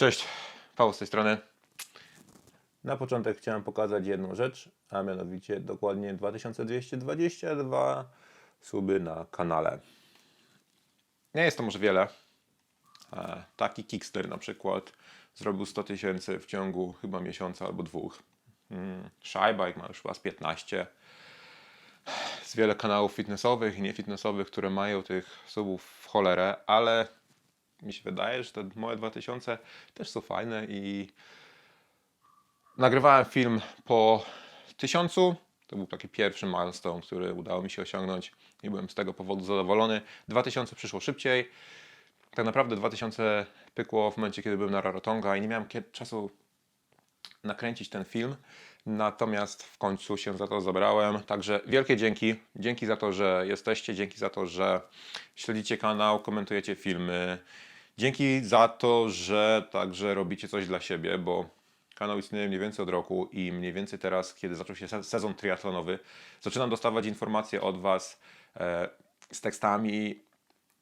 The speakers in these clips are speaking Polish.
Cześć, Paweł z tej strony. Na początek chciałem pokazać jedną rzecz, a mianowicie dokładnie 2222 suby na kanale. Nie jest to może wiele. E, Taki Kickster na przykład zrobił 100 tysięcy w ciągu chyba miesiąca albo dwóch. Mm, Shybike ma już chyba z 15. Jest wiele kanałów fitnessowych i niefitnessowych, które mają tych subów w cholerę, ale mi się wydaje, że te moje 2000 też są fajne i nagrywałem film po tysiącu. To był taki pierwszy milestone, który udało mi się osiągnąć i byłem z tego powodu zadowolony. 2000 przyszło szybciej. Tak naprawdę 2000 pykło w momencie, kiedy byłem na Rarotonga i nie miałem czasu nakręcić ten film. Natomiast w końcu się za to zabrałem. Także wielkie dzięki. Dzięki za to, że jesteście. Dzięki za to, że śledzicie kanał, komentujecie filmy. Dzięki za to, że także robicie coś dla siebie, bo kanał istnieje mniej więcej od roku i mniej więcej teraz, kiedy zaczął się se- sezon triatlonowy, zaczynam dostawać informacje od Was e, z tekstami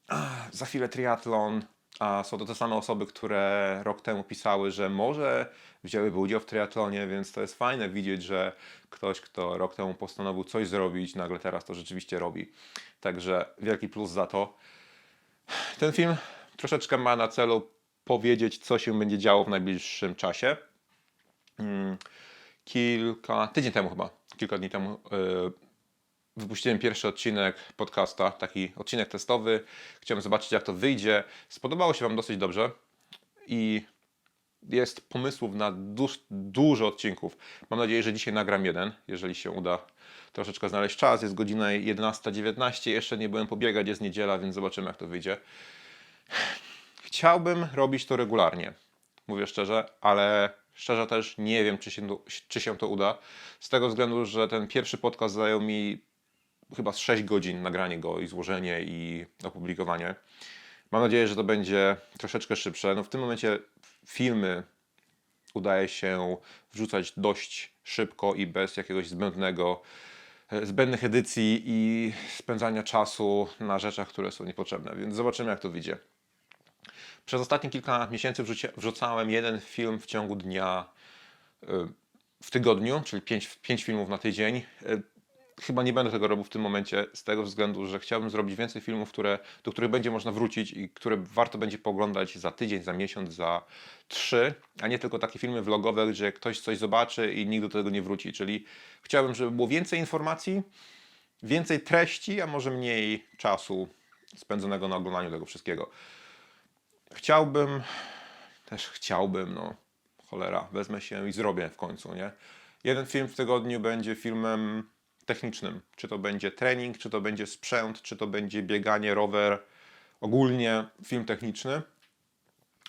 "Ah, za chwilę triatlon, a są to te same osoby, które rok temu pisały, że może wzięłyby udział w triatlonie, więc to jest fajne widzieć, że ktoś, kto rok temu postanowił coś zrobić, nagle teraz to rzeczywiście robi. Także wielki plus za to. Ten film troszeczkę ma na celu powiedzieć, co się będzie działo w najbliższym czasie. Mm, Kilka, tydzień temu chyba, kilka dni temu yy, wypuściłem pierwszy odcinek podcasta, taki odcinek testowy. Chciałem zobaczyć, jak to wyjdzie. Spodobało się Wam dosyć dobrze i jest pomysłów na duż, dużo odcinków. Mam nadzieję, że dzisiaj nagram jeden, jeżeli się uda troszeczkę znaleźć czas. Jest godzina 11.19, jeszcze nie byłem pobiegać, jest niedziela, więc zobaczymy, jak to wyjdzie. Chciałbym robić to regularnie, mówię szczerze, ale szczerze też nie wiem, czy się, czy się to uda. Z tego względu, że ten pierwszy podcast zajął mi chyba z 6 godzin nagranie go i złożenie i opublikowanie. Mam nadzieję, że to będzie troszeczkę szybsze. No w tym momencie filmy udaje się wrzucać dość szybko i bez jakiegoś zbędnego, zbędnych edycji i spędzania czasu na rzeczach, które są niepotrzebne. Więc zobaczymy, jak to wyjdzie. Przez ostatnie kilka miesięcy wrzucałem jeden film w ciągu dnia y, w tygodniu, czyli 5, pięć filmów na tydzień. Y, Chyba nie będę tego robił w tym momencie z tego względu, że chciałbym zrobić więcej filmów, które, do których będzie można wrócić i które warto będzie pooglądać za tydzień, za miesiąc, za trzy, a nie tylko takie filmy vlogowe, gdzie ktoś coś zobaczy i nikt do tego nie wróci. Czyli chciałbym, żeby było więcej informacji, więcej treści, a może mniej czasu spędzonego na oglądaniu tego wszystkiego. Chciałbym, też chciałbym, no cholera, wezmę się i zrobię w końcu, nie? Jeden film w tygodniu będzie filmem technicznym. Czy to będzie trening, czy to będzie sprzęt, czy to będzie bieganie, rower. Ogólnie film techniczny.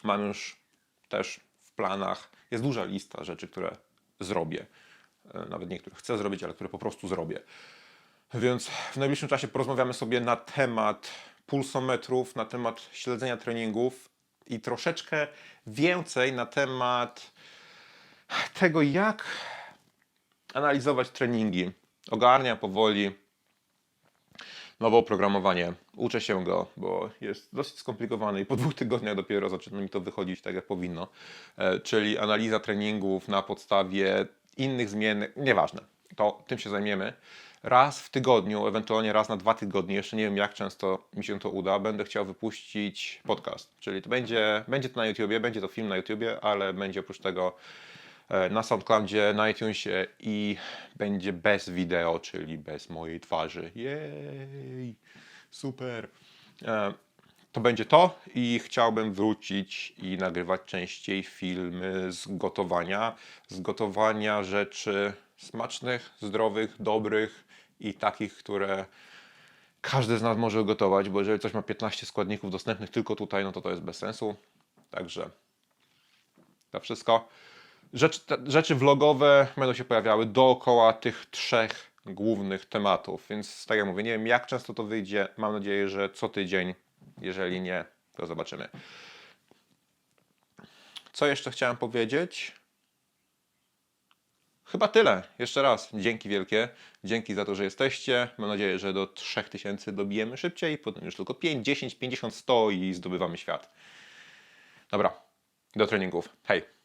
Mam już też w planach, jest duża lista rzeczy, które zrobię. E, Nawet niektóre chcę zrobić, ale które po prostu zrobię. Więc w najbliższym czasie porozmawiamy sobie na temat pulsometrów, na temat śledzenia treningów i troszeczkę więcej na temat tego, jak analizować treningi. Ogarnia powoli nowe oprogramowanie. Uczę się go, bo jest dosyć skomplikowany i po dwóch tygodniach dopiero zaczyna mi to wychodzić tak, jak powinno. E, Czyli analiza treningów na podstawie innych zmiennych, nieważne, to tym się zajmiemy. Raz w tygodniu, ewentualnie raz na dwa tygodnie, jeszcze nie wiem jak często mi się to uda, będę chciał wypuścić podcast. Czyli to będzie, będzie to na YouTubie, będzie to film na YouTubie, ale będzie oprócz tego e, na SoundCloudzie, na iTunesie i będzie bez wideo, czyli bez mojej twarzy. Jej, super. E, To będzie to i chciałbym wrócić i nagrywać częściej filmy z gotowania, z gotowania rzeczy smacznych, zdrowych, dobrych i takich, które każdy z nas może gotować, bo jeżeli coś ma 15 składników dostępnych tylko tutaj, no to to jest bez sensu. Także to wszystko. Rzecz, te, rzeczy vlogowe będą się pojawiały dookoła tych trzech głównych tematów, więc tak jak mówię, nie wiem jak często to wyjdzie. Mam nadzieję, że co tydzień. Jeżeli nie, to zobaczymy. Co jeszcze chciałem powiedzieć? Chyba tyle. Jeszcze raz dzięki wielkie. Dzięki za to, że jesteście. Mam nadzieję, że do 3000 dobijemy szybciej. Potem już tylko 5, 10, 50, 100 i zdobywamy świat. Dobra. do treningów. Hej!